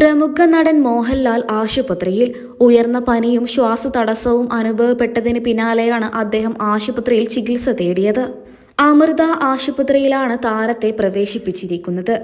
പ്രമുഖ നടൻ മോഹൻലാൽ ആശുപത്രിയിൽ ഉയർന്ന പനിയും ശ്വാസതടസ്സവും അനുഭവപ്പെട്ടതിന് പിന്നാലെയാണ് അദ്ദേഹം ആശുപത്രിയിൽ ചികിത്സ തേടിയത്. അമൃത ആശുപത്രിയിലാണ് താരത്തെ പ്രവേശിപ്പിച്ചിരിക്കുന്നത്.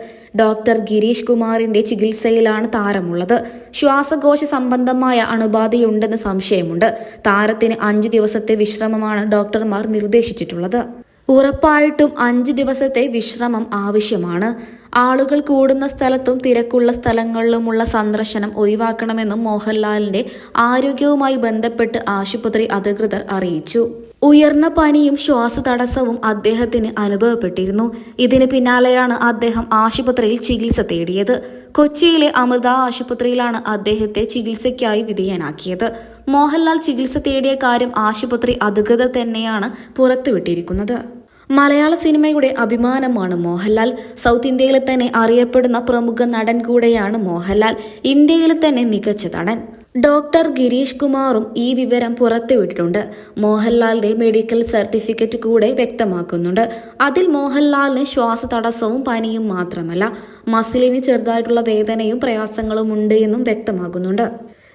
ഡോക്ടർ ഗിരീഷ് കുമാറിന്റെ ചികിത്സയിലാണ് താരമുള്ളത്. ശ്വാസകോശ സംബന്ധമായ അണുബാധയുണ്ടെന്ന് സംശയമുണ്ട്. താരത്തിന് അഞ്ച് ദിവസത്തെ വിശ്രമമാണ് ഡോക്ടർമാർ നിർദ്ദേശിച്ചിട്ടുള്ളത്. ഉറപ്പായിട്ടും അഞ്ച് ദിവസത്തെ വിശ്രമം ആവശ്യമാണ്. ആളുകൾ കൂടുന്ന സ്ഥലത്തും തിരക്കുള്ള സ്ഥലങ്ങളിലുമുള്ള സന്ദർശനം ഒഴിവാക്കണമെന്നും മോഹൻലാലിന്റെ ആരോഗ്യവുമായി ബന്ധപ്പെട്ട് ആശുപത്രി അധികൃതർ അറിയിച്ചു. ഉയർന്ന പനിയും ശ്വാസതടസ്സവും അദ്ദേഹത്തിന് അനുഭവപ്പെട്ടിരുന്നു. ഇതിന് പിന്നാലെയാണ് അദ്ദേഹം ആശുപത്രിയിൽ ചികിത്സ തേടിയത്. കൊച്ചിയിലെ അമൃത ആശുപത്രിയിലാണ് അദ്ദേഹത്തെ ചികിത്സയ്ക്കായി വിധേയനാക്കിയത്. മോഹൻലാൽ ചികിത്സ തേടിയ കാര്യം ആശുപത്രി അധികൃതർ തന്നെയാണ് പുറത്തുവിട്ടിരിക്കുന്നത്. മലയാള സിനിമയുടെ അഭിമാനമാണ് മോഹൻലാൽ. സൗത്ത് ഇന്ത്യയിലെ തന്നെ അറിയപ്പെടുന്ന പ്രമുഖ നടൻ കൂടെയാണ് മോഹൻലാൽ. ഇന്ത്യയിലെ തന്നെ മികച്ച നടൻ. ഡോക്ടർ ഗിരീഷ് കുമാറും ഈ വിവരം പുറത്തുവിട്ടിട്ടുണ്ട് മോഹൻലാലിന്റെ മെഡിക്കൽ സർട്ടിഫിക്കറ്റ് കൂടെ വ്യക്തമാക്കുന്നുണ്ട്. അതിൽ മോഹൻലാലിന് ശ്വാസ തടസ്സവും പനിയും മാത്രമല്ല മസിലിന് ചെറുതായിട്ടുള്ള വേദനയും പ്രയാസങ്ങളും ഉണ്ട് എന്നും വ്യക്തമാകുന്നുണ്ട്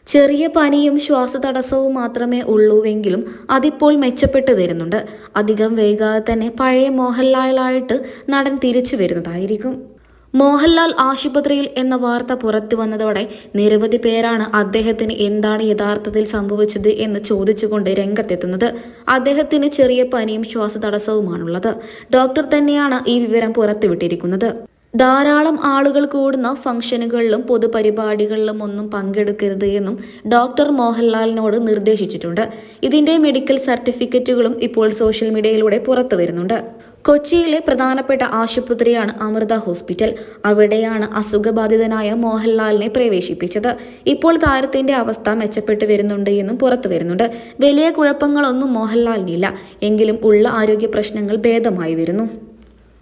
ചെറിയ പനിയും ശ്വാസതടസ്സവും മാത്രമേ ഉള്ളൂവെങ്കിലും അതിപ്പോൾ മെച്ചപ്പെട്ടു വരുന്നുണ്ട് അധികം വൈകാതെ തന്നെ പഴയ മോഹൻലാലായിട്ട് നടൻ തിരിച്ചു വരുന്നതായിരിക്കും. മോഹൻലാൽ ആശുപത്രിയിൽ എന്ന വാർത്ത പുറത്തു വന്നതോടെ നിരവധി പേരാണ് അദ്ദേഹത്തിന് എന്താണ് യഥാർത്ഥത്തിൽ സംഭവിച്ചത് എന്ന് ചോദിച്ചുകൊണ്ട് രംഗത്തെത്തുന്നത്. അദ്ദേഹത്തിന് ചെറിയ പനിയും ശ്വാസതടസ്സവുമാണുള്ളത്. ഡോക്ടർ തന്നെയാണ് ഈ വിവരം പുറത്തുവിട്ടിരിക്കുന്നത്. ധാരാളം ആളുകൾ കൂടുന്ന ഫംഗ്ഷനുകളിലും പൊതുപരിപാടികളിലും ഒന്നും പങ്കെടുക്കരുത് എന്നും ഡോക്ടർ മോഹൻലാലിനോട് നിർദ്ദേശിച്ചിട്ടുണ്ട്. ഇതിന്റെ മെഡിക്കൽ സർട്ടിഫിക്കറ്റുകളും ഇപ്പോൾ സോഷ്യൽ മീഡിയയിലൂടെ പുറത്തു വരുന്നുണ്ട്. കൊച്ചിയിലെ പ്രധാനപ്പെട്ട ആശുപത്രിയാണ് അമൃത ഹോസ്പിറ്റൽ. അവിടെയാണ് അസുഖബാധിതനായ മോഹൻലാലിനെ പ്രവേശിപ്പിച്ചത്. ഇപ്പോൾ താരത്തിന്റെ അവസ്ഥ മെച്ചപ്പെട്ടു വരുന്നുണ്ട് എന്നും പുറത്തു വരുന്നുണ്ട്. വലിയ കുഴപ്പങ്ങളൊന്നും മോഹൻലാലിനില്ല. എങ്കിലും ഉള്ള ആരോഗ്യ പ്രശ്നങ്ങൾ ഭേദമായി വരുന്നു.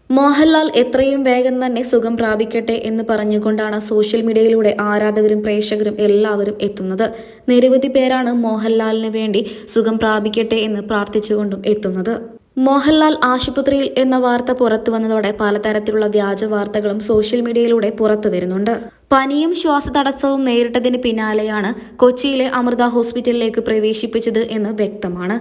മോഹൻലാൽ എത്രയും വേഗം തന്നെ സുഖം പ്രാപിക്കട്ടെ എന്ന് പറഞ്ഞുകൊണ്ടാണ് സോഷ്യൽ മീഡിയയിലൂടെ ആരാധകരും പ്രേക്ഷകരും എല്ലാവരും എത്തുന്നത്. നിരവധി പേരാണ് മോഹൻലാലിന് വേണ്ടി സുഖം പ്രാപിക്കട്ടെ എന്ന് പ്രാർത്ഥിച്ചുകൊണ്ടും എത്തുന്നത്. മോഹൻലാൽ ആശുപത്രിയിൽ എന്ന വാർത്ത പുറത്തു വന്നതോടെ പലതരത്തിലുള്ള വ്യാജ വാർത്തകളും സോഷ്യൽ മീഡിയയിലൂടെ പുറത്തു വരുന്നുണ്ട്. പനിയും ശ്വാസതടസ്സവും നേരിട്ടതിന് പിന്നാലെയാണ് കൊച്ചിയിലെ അമൃത ഹോസ്പിറ്റലിലേക്ക് പ്രവേശിപ്പിച്ചത് എന്ന് വ്യക്തമാണ്.